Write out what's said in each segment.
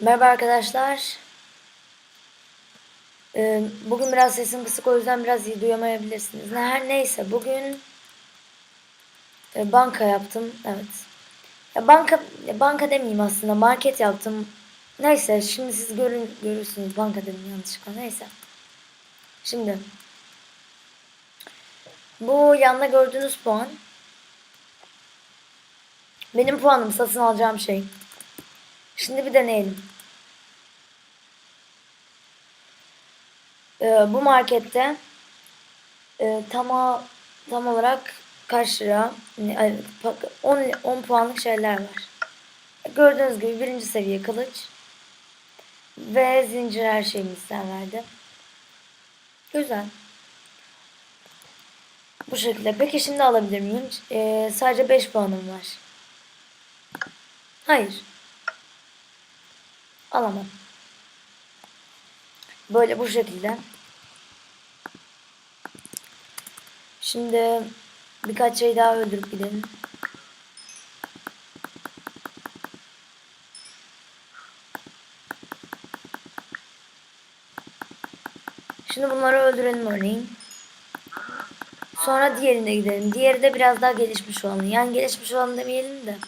Merhaba arkadaşlar. Ee, bugün biraz sesim kısık o yüzden biraz iyi duyamayabilirsiniz. Her neyse bugün e, banka yaptım. Evet. Ya banka banka demeyeyim aslında market yaptım. Neyse şimdi siz görün görürsünüz banka dedim yanlışlıkla neyse. Şimdi bu yanda gördüğünüz puan benim puanım satın alacağım şey. Şimdi bir deneyelim. Ee, bu markette e, tam, tam olarak kaç lira? Ne- ay, bak, 10, 10 puanlık şeyler var. Gördüğünüz gibi birinci seviye kılıç ve zincir her şeyimizden verdi. Güzel. Bu şekilde. Peki şimdi alabilir miyim? Ee, sadece 5 puanım var. Hayır. Alamam. Böyle bu şekilde. Şimdi birkaç şey daha öldürüp gidelim. Şimdi bunları öldürelim örneğin. Sonra diğerine gidelim. Diğeri de biraz daha gelişmiş olanı. Yani gelişmiş olanı demeyelim de.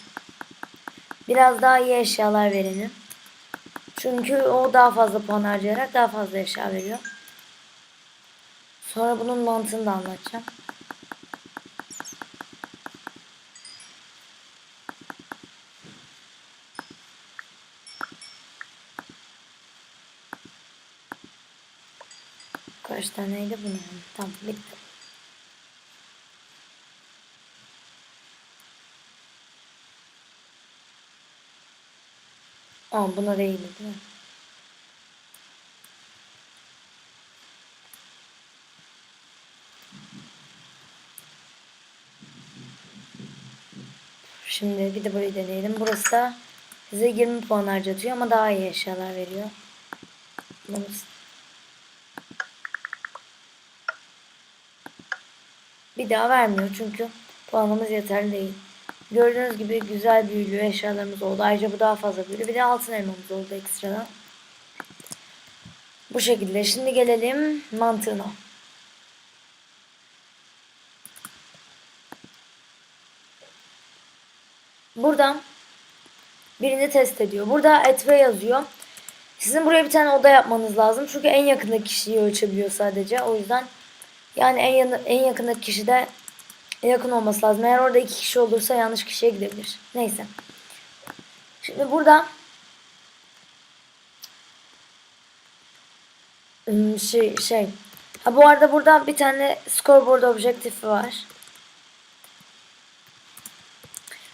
Biraz daha iyi eşyalar verelim. Çünkü o daha fazla puan harcayarak daha fazla eşya veriyor. Sonra bunun mantığını da anlatacağım. Kaç taneydi bu? Tamam bitti. Aa buna değildi değil mi? Şimdi bir de burayı deneyelim. Burası da size 20 puan harcatıyor ama daha iyi eşyalar veriyor. Bir daha vermiyor çünkü puanımız yeterli değil. Gördüğünüz gibi güzel büyülü eşyalarımız oldu. Ayrıca bu daha fazla büyülü. Bir de altın elmamız oldu ekstradan. Bu şekilde. Şimdi gelelim mantığına. Buradan birini test ediyor. Burada etve yazıyor. Sizin buraya bir tane oda yapmanız lazım. Çünkü en yakındaki kişiyi ölçebiliyor sadece. O yüzden yani en, yanı, en yakındaki kişi de yakın olması lazım. Eğer orada iki kişi olursa yanlış kişiye gidebilir. Neyse. Şimdi burada şey şey ha bu arada burada bir tane scoreboard objektifi var.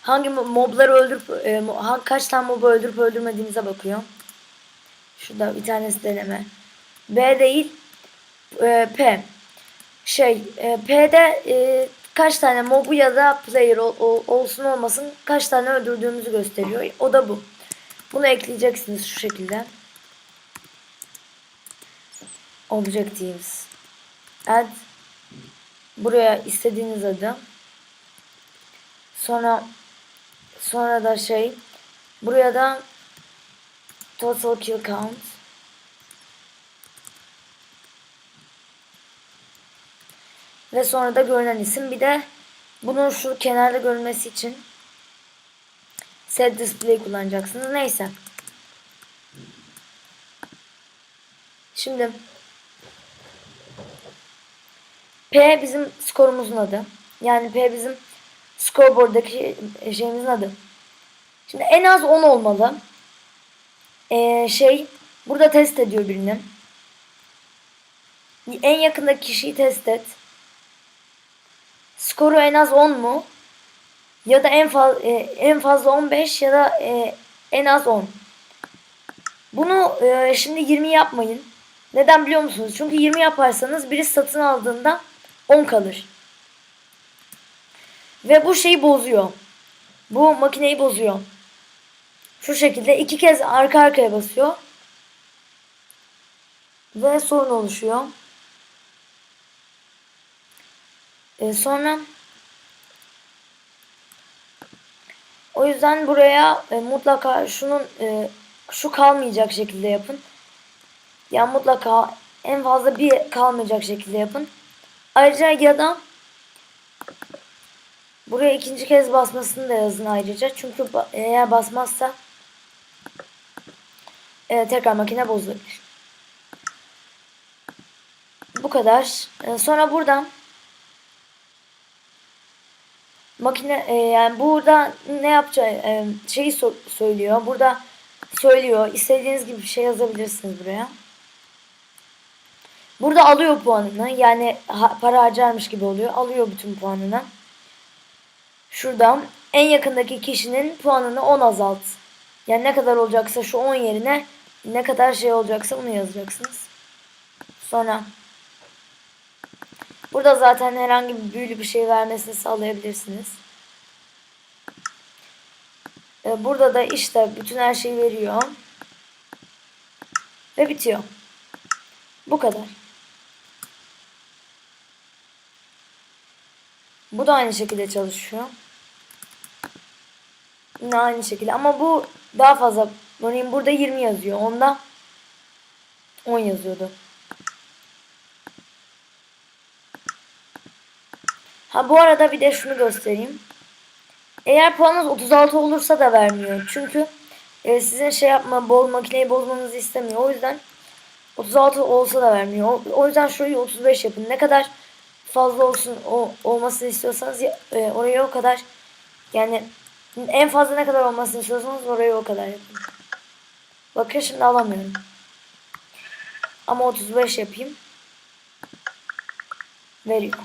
Hangi mo- mobları öldürüp e, mo- ha- kaç tane mobu öldürüp öldürmediğinize bakıyor. Şurada bir tanesi deneme. B değil e, P. Şey e, P'de kaç tane mobu ya da player ol- ol- olsun olmasın kaç tane öldürdüğümüzü gösteriyor. O da bu. Bunu ekleyeceksiniz şu şekilde. Objectives. Add buraya istediğiniz adı. Sonra sonra da şey buraya da total kill count. Ve sonra da görünen isim. Bir de bunun şu kenarda görünmesi için set display kullanacaksınız. Neyse. Şimdi P bizim skorumuzun adı. Yani P bizim scoreboard'daki şeyimizin adı. Şimdi en az 10 olmalı. Ee, şey burada test ediyor birini. En yakındaki kişiyi test et. Skoru en az 10 mu? Ya da en fazla en fazla 15 ya da e, en az 10. Bunu e, şimdi 20 yapmayın. Neden biliyor musunuz? Çünkü 20 yaparsanız biri satın aldığında 10 kalır. Ve bu şeyi bozuyor. Bu makineyi bozuyor. Şu şekilde iki kez arka arkaya basıyor. Ve sorun oluşuyor. Ee, sonra o yüzden buraya e, mutlaka şunun e, şu kalmayacak şekilde yapın. Ya mutlaka en fazla bir kalmayacak şekilde yapın. Ayrıca ya da buraya ikinci kez basmasını da yazın ayrıca. Çünkü eğer basmazsa e, tekrar makine bozulur. Bu kadar. E, sonra buradan makine e, yani burada ne yapacağı e, şeyi so- söylüyor. Burada söylüyor. İstediğiniz gibi bir şey yazabilirsiniz buraya. Burada alıyor puanını. Yani para harcarmış gibi oluyor. Alıyor bütün puanını. Şuradan en yakındaki kişinin puanını 10 azalt. Yani ne kadar olacaksa şu 10 yerine ne kadar şey olacaksa onu yazacaksınız. Sonra burada zaten herhangi bir büyülü bir şey vermesini sağlayabilirsiniz. Ee, Burada da işte bütün her şeyi veriyor. Ve bitiyor. Bu kadar. Bu da aynı şekilde çalışıyor. Yine aynı şekilde ama bu daha fazla. Örneğin burada 20 yazıyor. Onda 10 yazıyordu. Ha bu arada bir de şunu göstereyim. Eğer puanınız 36 olursa da vermiyor. Çünkü e, sizin şey yapma, bol makineyi bozmanızı istemiyor. O yüzden 36 olsa da vermiyor. O, o yüzden şurayı 35 yapın. Ne kadar fazla olsun o olmasını istiyorsanız e, oraya o kadar yani en fazla ne kadar olmasını istiyorsanız oraya o kadar yapın. Bakın şimdi alamıyorum. Ama 35 yapayım. Veriyor.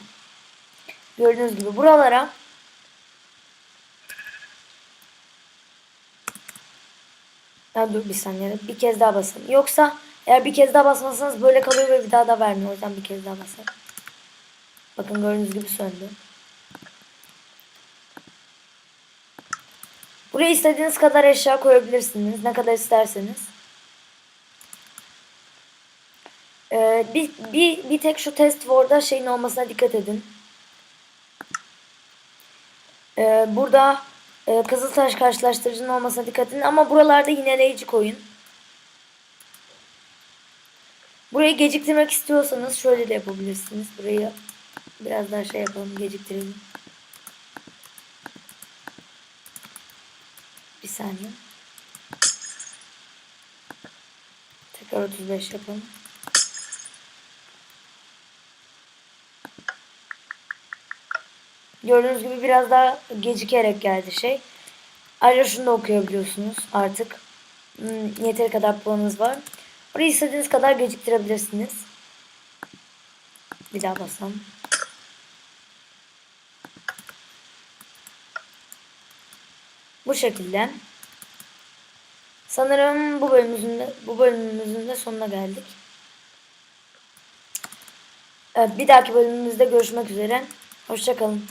Gördüğünüz gibi buralara Ya dur bir saniye. Bir kez daha basın. Yoksa eğer bir kez daha basmazsanız böyle kalıyor ve bir daha da vermiyor. O yüzden bir kez daha basın. Bakın gördüğünüz gibi söndü. Buraya istediğiniz kadar eşya koyabilirsiniz. Ne kadar isterseniz. Ee, bir, bir, bir tek şu test word'a şeyin olmasına dikkat edin. Ee, burada e, Kızıltaş karşılaştırıcının olmasına dikkat edin. Ama buralarda yineleyici koyun. Burayı geciktirmek istiyorsanız şöyle de yapabilirsiniz. Burayı biraz daha şey yapalım geciktirelim. Bir saniye. Tekrar 35 yapalım. Gördüğünüz gibi biraz daha gecikerek geldi şey. Ayrıca şunu da okuyabiliyorsunuz artık. Hmm, yeteri kadar puanınız var. Orayı istediğiniz kadar geciktirebilirsiniz. Bir daha basalım. Bu şekilde. Sanırım bu bölümümüzün de, bu bölümümüzün de sonuna geldik. Evet, bir dahaki bölümümüzde görüşmek üzere. Hoşçakalın.